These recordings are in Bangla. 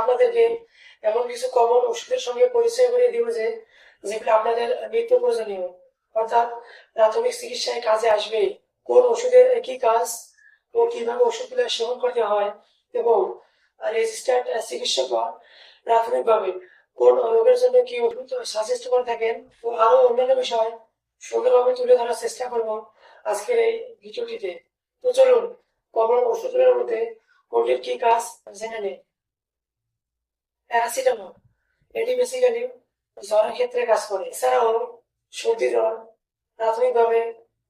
আপনাদেরকে এমন কিছু কমন ওষুধের সঙ্গে পরিচয় করে যে আপনাদের নিত্য প্রয়োজনীয়। অর্থাৎ প্রাথমিক চিকিৎসায় কাজে আসবে, কোন ওষুধের কি কাজ ও কীভাবে ওষুধগুলো সেবন করতে হয় এবং রেজিস্টার্ড প্রাথমিকভাবে কোন রোগের জন্য কি ওষুধ সাজেস্ট করে থাকেন ও আরও অন্যান্য বিষয় সুন্দরভাবে তুলে ধরার চেষ্টা করব আজকের এই ভিডিওটিতে। তো চলুন কমন ওষুধগুলোর মধ্যে কোনটির কি কাজ জেনে নিন প্যারাসিটামল এটি বেসিক্যালি জ্বরের ক্ষেত্রে কাজ করে এছাড়াও সর্দি জ্বর প্রাথমিকভাবে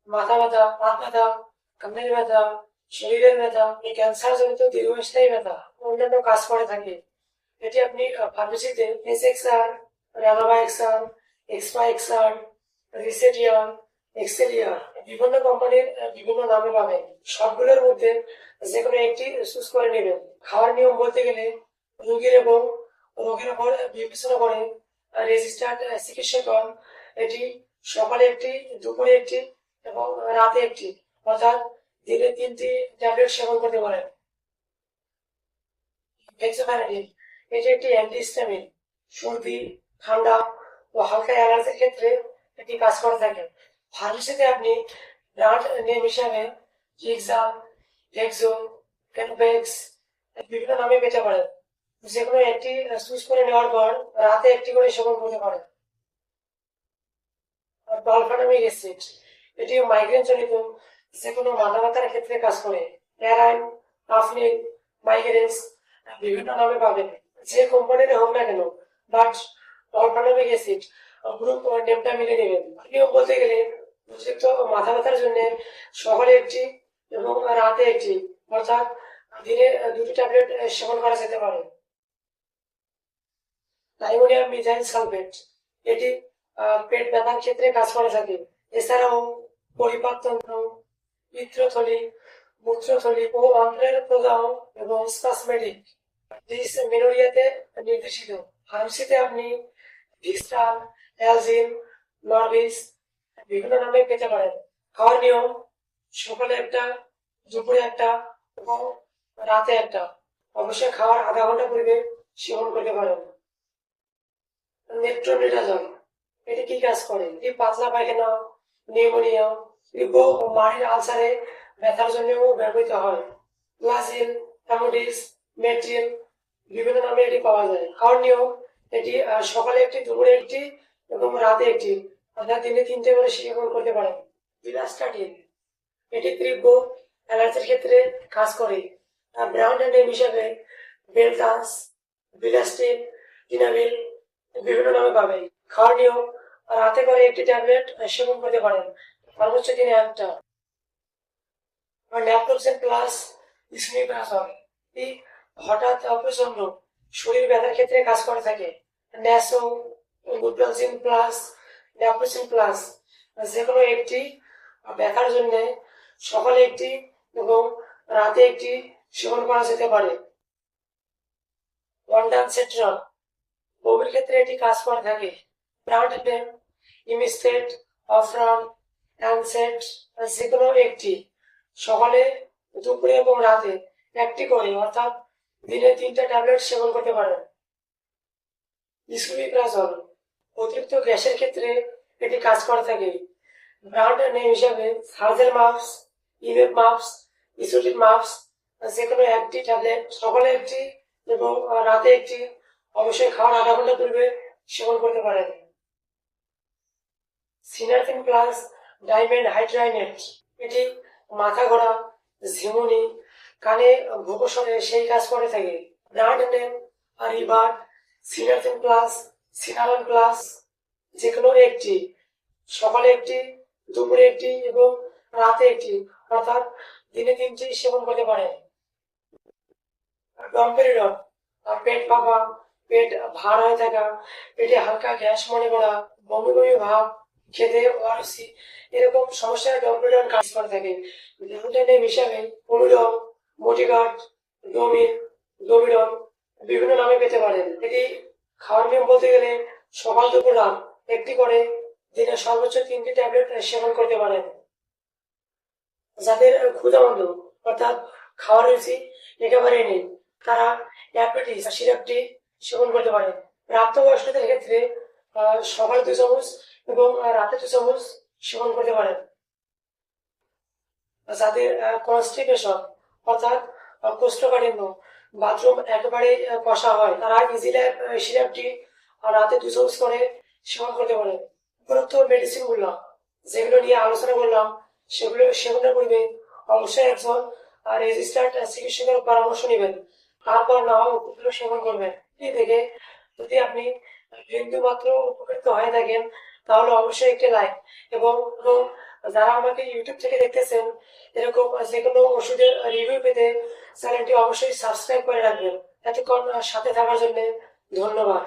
মাথা ব্যথা হাত ব্যথা কানের ব্যথা শরীরের ব্যথা এই ক্যান্সার জনিত দীর্ঘস্থায়ী ব্যথা অন্যান্য কাজ করে থাকে। এটি আপনি ফার্মেসিতে এস এক্সআর রানাবা এক্সআর এক্সপা এক্সআর রিসেটিয়ার এক্সেলিয়ার বিভিন্ন কোম্পানির বিভিন্ন নামে পাবেন। সবগুলোর মধ্যে যে কোনো একটি চুজ করে নেবেন খাওয়ার নিয়ম বলতে গেলে রোগীর এবং রোগের উপর বিবেচনা করে রেজিস্টার্ড চিকিৎসকগণ এটি সকালে একটি, দুপুরে একটি এবং রাতে একটি, অর্থাৎ দিনে তিনটি ট্যাবলেট সেবন করতে পারেন। এটি একটি অ্যান্টিহিস্টামিন সর্দি, ঠান্ডা ও হালকা অ্যালার্জির ক্ষেত্রে এটি কাজ করে থাকে। ফার্মেসিতে আপনি ব্রান্ড নেম হিসাবে জিক্সাম হেক্সো ক্যানোভেক্স বিভিন্ন নামে পেতে পারেন যে একটি চুজ করে নেওয়ার পর রাতে একটি করে সেবন করতে পারেন ডলফানামিক অ্যাসিড এটি মাইগ্রেন জনিত যে কোনো মাথা ব্যথার ক্ষেত্রে কাজ করে। প্যারাইন আফনিল মাইগ্রেন্স বিভিন্ন নামে পাবেন। যে কোম্পানির হোক না কেন বাট ডলফানামিক অ্যাসিড গ্রুপ নেমটা মিলে নেবেন। নিয়ম বলতে গেলে অতিরিক্ত মাথা ব্যথার জন্য সকালে একটি এবং রাতে একটি, অর্থাৎ দিনে দুটি ট্যাবলেট সেবন করা যেতে পারে। লাইমোনিয়াম মিথাইল সালফেট, এটি পেট ব্যথার ক্ষেত্রে কাজ করে থাকে। এছাড়াও পরিপাকতন্ত্র পিত্রথলি মূত্রথলি ও অন্ত্রের প্রদাহ এবং স্পাসমেটিক ডিসমেনোরিয়াতে নির্দেশিত। ফার্মেসিতে আপনি ভিক্সটাল অ্যালজিন, নরভিস, বিভিন্ন নামে পেতে পারেন। খাওয়ার নিয়ম সকালে একটা, দুপুরে একটা এবং রাতে একটা। অবশ্যই খাওয়ার আধা ঘণ্টা পূর্বে সেবন করতে পারেন মেট্রোনিডাজল এটি কি কাজ করে? এটি পাতলা পায়খানা, নিউমোনিয়া ও মাড়ির আলসারে ব্যথার জন্যও ব্যবহৃত হয়। প্লাজিল অ্যামোডিস, মেট্রিল বিভিন্ন নামে এটি পাওয়া যায়। খাওয়ার নিয়ম, এটি সকালে একটি, দুপুরে একটি এবং রাতে একটি। অর্থাৎ দিনে তিনটে করে সেবন করতে পারেন। বিলাস্টাটিন এটি তীব্র অ্যালার্জির ক্ষেত্রে কাজ করে। আর ব্রাউন নেম হিসাবে বেলটাস বিলাস্টিন টিনাবিল বিভিন্ন নামে পাবেন খাওয়ার রাতে করে একটি ট্যাবলেট সেবন করতে পারেন। সর্বোচ্চ দিনে একটা। আর ন্যাপ্টোক্সেন প্লাস ইসমিপ্রাজল এই হঠাৎ অপ্রচন্ড শরীর ব্যথার ক্ষেত্রে কাজ করে থাকে। ন্যাসো গুড্রালসিন প্লাস, ন্যাপ্টোক্সিন প্লাস। যে কোনো একটি ব্যথার জন্য সকালে একটি এবং রাতে একটি সেবন করা যেতে পারে। ওয়ান্ডান সেট্রল বমির ক্ষেত্রে এটি কাজ করে থাকে। ব্রাউন নেম ইমিস্টেট অফরাম অ্যানসেট যে কোনো একটি। সকালে, দুপুরে এবং রাতে একটি করে, অর্থাৎ দিনে তিনটা ট্যাবলেট সেবন করতে পারেন। ইসুমিপ্রাজল অতিরিক্ত গ্যাসের ক্ষেত্রে এটি কাজ করে থাকে। ব্রাউন নেম হিসাবে সার্জেল মাপস ইমেপ মাপস ইসোটিন মাপস যে কোনো একটি ট্যাবলেট সকালে একটি এবং রাতে একটি অবশ্যই খাওয়ার আধা ঘণ্টা পূর্বে সেবন করতে পারেন সিনারফিন প্লাস ডাইমেন্ড হাইড্রাইনেট, এটি মাথা ঘোরা, ঝিমুনি, কানে ভূকোষণে সেই কাজ করে থাকে। নেম আর রিভার সিনারফিন প্লাস, সিনারন প্লাস যে কোনো একটি। সকালে একটি দুপুরে একটি এবং রাতে একটি অর্থাৎ দিনে তিন তিনটি সেবন করতে ডম্পেরিডন পেট ফাঁপা পেট ভার হয়ে থাকা, পেটে হালকা গ্যাস মনে করা বমি বমি ভাব, খেতে ওআরসি এরকম সমস্যায় ডম্পেরিডন কাজ করে থাকে। ডেমোটেনের হিসাবে পমিডন মোটিগার্ড ডোমিন ডোমিডন বিভিন্ন নামে পেতে পারেন এটি খাওয়ার নিয়ম বলতে গেলে সকাল দুপুর রাত একটি করে দিনে সর্বোচ্চ তিনটি ট্যাবলেট সেবন করতে পারেন। যাদের ক্ষুধামন্দ অর্থাৎ খাওয়ার রুচি একেবারেই নেই তারা ডায়াবেটিস সিরাপটি সেবন করতে পারেন প্রাপ্তবয়স্কদের ক্ষেত্রে সকালে দু চামচ এবং রাতে দু চামচ সেবন করতে পারেন যাদের কনস্টিপেশন অর্থাৎ কোষ্ঠকাঠিন্য বাথরুম একেবারে কষা হয় তারা ইজিল্যাব সিরাপটি আহ, রাতে দু চামচ করে সেবন করতে পারেন উপরোক্ত মেডিসিনগুলো যেগুলো নিয়ে আলোচনা করলাম সেগুলো সেবনের পূর্বে অবশ্যই একজন রেজিস্টার্ড চিকিৎসকের পরামর্শ নেবেন। তারপর না ওষুধগুলো সেবন করবেন। এই থেকে যদি আপনি বিন্দু মাত্র উপকৃত হয়ে থাকেন, তাহলে অবশ্যই একটি লাইক এবং যারা আমাকে ইউটিউব থেকে দেখতেছেন, এরকম যে কোনো ওষুধের রিভিউ পেতে চ্যানেলটি অবশ্যই সাবস্ক্রাইব করে রাখবেন। এতক্ষণ সাথে থাকার জন্য ধন্যবাদ।